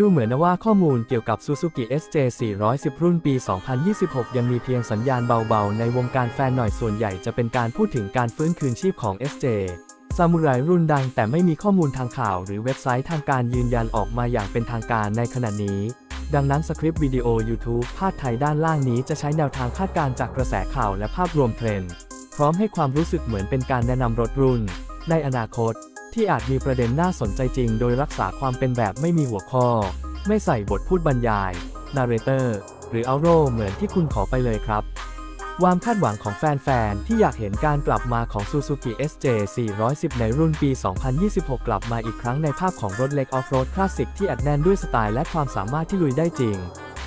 ดูเหมือนว่าข้อมูลเกี่ยวกับ Suzuki SJ 410 รุ่นปี 2026 ยังมีเพียงสัญญาณเบาๆ ในวงการแฟนหน่อยส่วนใหญ่จะเป็นการพูดถึงการฟื้นคืนชีพของ SJ ซามูไรรุ่นดังแต่ไม่มีข้อมูลทางข่าวหรือเว็บไซต์ทางการยืนยันออกมาอย่างเป็นทางการในขณะนี้ ดังนั้นสคริปต์วิดีโอ YouTube ภาคไทยด้านล่างนี้จะใช้แนวทางคาดการณ์จากกระแสข่าวและภาพรวมเทรนด์ พร้อมให้ความรู้สึกเหมือนเป็นการแนะนำรถรุ่น ในอนาคต ที่อาจมีประเด็นน่าสนใจจริง โดยรักษาความเป็นแบบไม่มีหัวข้อ ไม่ใส่บทพูดบรรยาย นาร์เรเตอร์ หรือเอาโรเหมือนที่คุณขอไปเลยครับความคาดหวังของแฟน ๆ ที่อยากเห็นการกลับมาของ Suzuki SJ 410 ในรุ่นปี 2026 กลับมาอีกครั้งในภาพของรถเล็กออฟโรดคลาสสิกที่อัดแน่นด้วยสไตล์และความสามารถที่ลุยได้จริง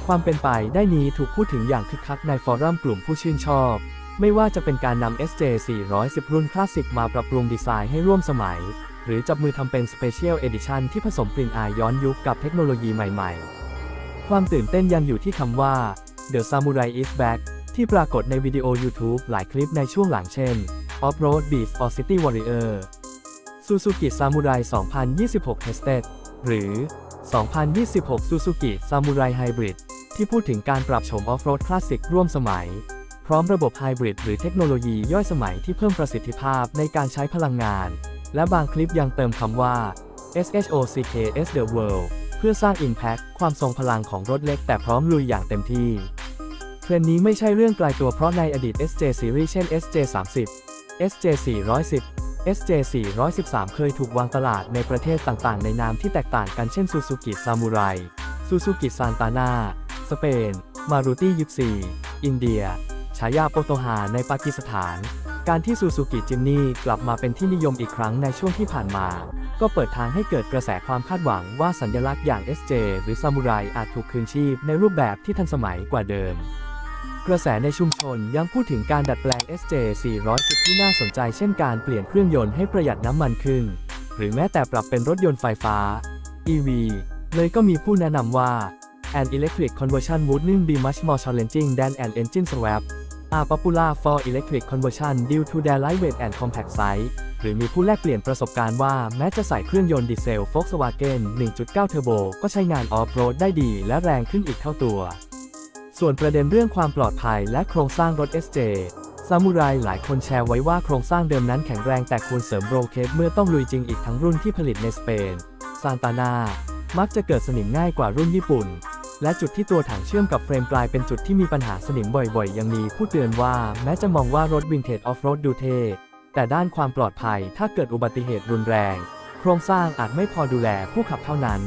ความเป็นไปได้นี้ถูกพูดถึงอย่างคึกคักในฟอรัมกลุ่มผู้ชื่นชอบ ไม่ว่าจะเป็นการนำ SJ 410 รุ่นคลาสสิกมาปรับปรุงดีไซน์ให้ร่วมสมัย หรือจับมือทำเป็น Special Edition ที่ผสมกลิ่นอายย้อนยุคกับเทคโนโลยีใหม่ๆ ความตื่นเต้นยังอยู่ที่คำว่า The Samurai is back ที่ปรากฏในวิดีโอ YouTube หลายคลิปในช่วงหลังเช่น Off-Road Beef or City Warrior Suzuki Samurai 2026 Tested หรือ 2026 Suzuki Samurai Hybrid ที่พูดถึงการปรับโฉม Off-Road Classic ร่วมสมัย พร้อมระบบ Hybrid หรือเทคโนโลยีย่อยสมัยที่เพิ่มประสิทธิภาพในการใช้พลังงาน และบางคลิปยังเติมคำว่า SHOCKS The World เพื่อสร้าง Impact ความทรงพลังของรถเล็กแต่พร้อมลุยอย่างเต็มที่ เทรนด์นี้ไม่ใช่เรื่องไกลตัวเพราะในอดีต SJ Series เช่น SJ 30 SJ 410 SJ 413 เคยถูกวางตลาดในประเทศต่างๆ ในนามที่แตกต่างกันเช่น Suzuki Samurai Suzuki Santana สเปน Maruti Yuki อินเดีย ฉายาโปโตฮาในปากีสถาน การที่ Suzuki Jimny กลับมาเป็นที่นิยมอีกครั้งในช่วงที่ผ่านมา ก็เปิดทางให้เกิดกระแสความคาดหวังว่าสัญลักษณ์อย่าง SJ หรือ Samurai อาจถูกคืนชีพในรูปแบบที่ทันสมัยกว่าเดิม กระแสในชุมชนยังพูดถึงการดัดแปลง SJ 410ที่น่าสนใจ เช่นการเปลี่ยนเครื่องยนต์ให้ประหยัดน้ำมันขึ้น หรือแม้แต่ปรับเป็นรถยนต์ไฟฟ้า EV เลยก็มีผู้แนะนำว่า an electric conversion wouldn't be much more challenging than an engine swap are popular for electric conversion due to their lightweight and compact size หรือมีผู้แลกเปลี่ยนประสบการณ์ว่าแม้จะใส่เครื่องยนต์ดีเซล Volkswagen 1.9 เทอร์โบก็ใช้งานออฟโรดได้ดีและแรงขึ้นอีกเท่าตัว ส่วนประเด็นเรื่องความปลอดภัยและโครงสร้างรถ SJ ซามูไรหลายคนแชร์ไว้ว่าโครงสร้างเดิมนั้นแข็งแรงแต่ควรเสริมโบรเคสเมื่อต้องลุยจริงอีกทั้งรุ่นที่ผลิตในสเปน ซานตานา มักจะเกิดสนิมง่ายกว่ารุ่นญี่ปุ่น และจุดที่ตัวถังเชื่อมกับเฟรมกลายเป็นจุดที่มีปัญหาสนิมบ่อยๆ ยังมีผู้เตือนว่าแม้จะมองว่ารถวินเทจออฟโรดดูเท่แต่ด้านความปลอดภัยถ้าเกิดอุบัติเหตุรุนแรง โครงสร้างอาจไม่พอดูแลผู้ขับเท่านั้น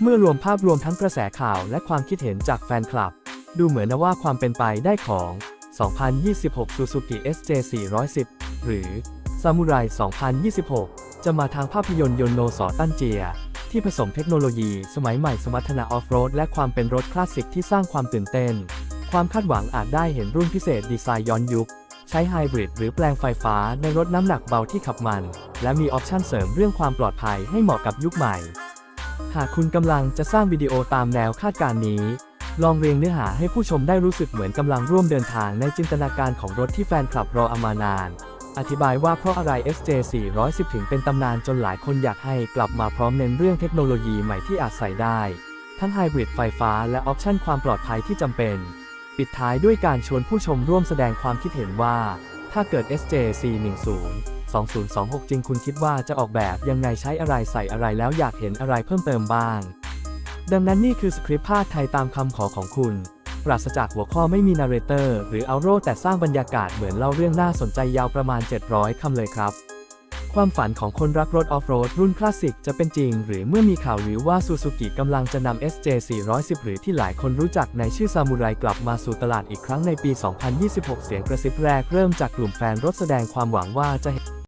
เมื่อรวมภาพรวมทั้งกระแสข่าวและความคิดเห็นจากแฟนคลับ ดูเหมือนนะว่าความเป็นไปได้ของ 2026 Suzuki SJ 410 หรือ Samurai 2026 จะมาทางภาพยนตร์ยนโนสอตันเจีย ที่ผสมเทคโนโลยีสมัยใหม่สมรรถนะออฟโรดและความเป็นรถคลาสสิกที่สร้างความตื่นเต้น ความคาดหวังอาจได้เห็นรุ่นพิเศษดีไซน์ย้อนยุค ใช้ไฮบริดหรือแปลงไฟฟ้าในรถน้ำหนักเบาที่ขับมัน และมีออปชั่นเสริมเรื่องความปลอดภัยให้เหมาะกับยุคใหม่ หากคุณกำลังจะสร้างวิดีโอตามแนวคาดการณ์นี้ ลองเรียงเนื้อหาให้ผู้ชมได้รู้สึกเหมือนกำลังร่วมเดินทางในจินตนาการของรถที่แฟนคลับรอเอามานาน อธิบายว่าเพราะอะไร SJ 410 ถึงเป็นตำนานจนหลายคนอยากให้กลับมาพร้อมเน้นเรื่องเทคโนโลยีใหม่ที่อาจใส่ได้ ทั้งไฮบริดไฟฟ้าและออปชันความปลอดภัยที่จำเป็น ปิดท้ายด้วยการชวนผู้ชมร่วมแสดงความคิดเห็นว่า ถ้าเกิด SJ 410 2026 จริงคุณคิดว่าจะออกแบบยังไงใช้อะไรใส่อะไรแล้วอยากเห็นอะไรเพิ่มเติมบ้าง ดังนั้นนี่คือสคริปต์ภาคไทยตามคำขอของคุณ ปราศจากหัวข้อไม่มีนาร์เรเตอร์หรือเอาโรแต่สร้างบรรยากาศเหมือนเล่าเรื่องน่าสนใจยาวประมาณ 700 คำเลยครับ ความฝันของคนรักรถออฟโรดรุ่นคลาสสิกจะเป็นจริง หรือเมื่อมีข่าวหรือว่าซูซูกิกำลังจะนำ SJ 410 หรือที่หลายคนรู้จักในชื่อซามูไรกลับมาสู่ตลาดอีกครั้งในปี 2026 เสียงกระซิบแรกเริ่มจากกลุ่มแฟนรถแสดงความหวังว่าจะ